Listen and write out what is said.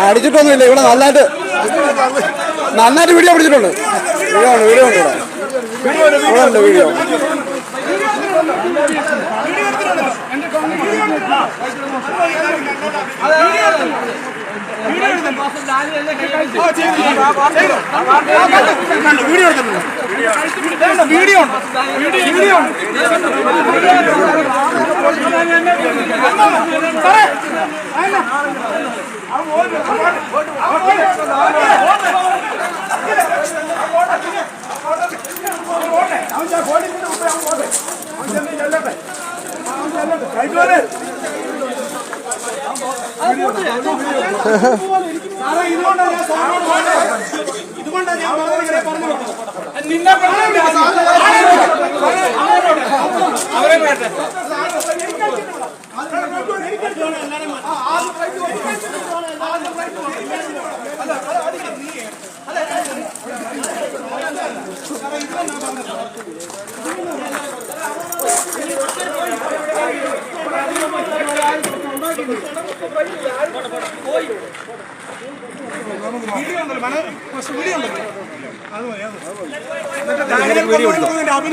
അടിച്ചിട്ടൊന്നുമില്ല ഇവിടെ നന്നായിട്ട് നന്നായിട്ട് വീഡിയോ പിടിച്ചിട്ടുണ്ട് വീഡിയോ ഉണ്ട് വീഡിയോ ഉണ്ട് ഇവിടെ ഉണ്ട് വീഡിയോ വീഡിയോ വീഡിയോ ഇതുകൊണ്ടാണ് ഞാൻ സാറിനോട് പറഞ്ഞത്. വീഡിയോ ഉണ്ടല്ലോ വീഡിയോ ഉണ്ടല്ലോ. അത് മതി അഭിനയം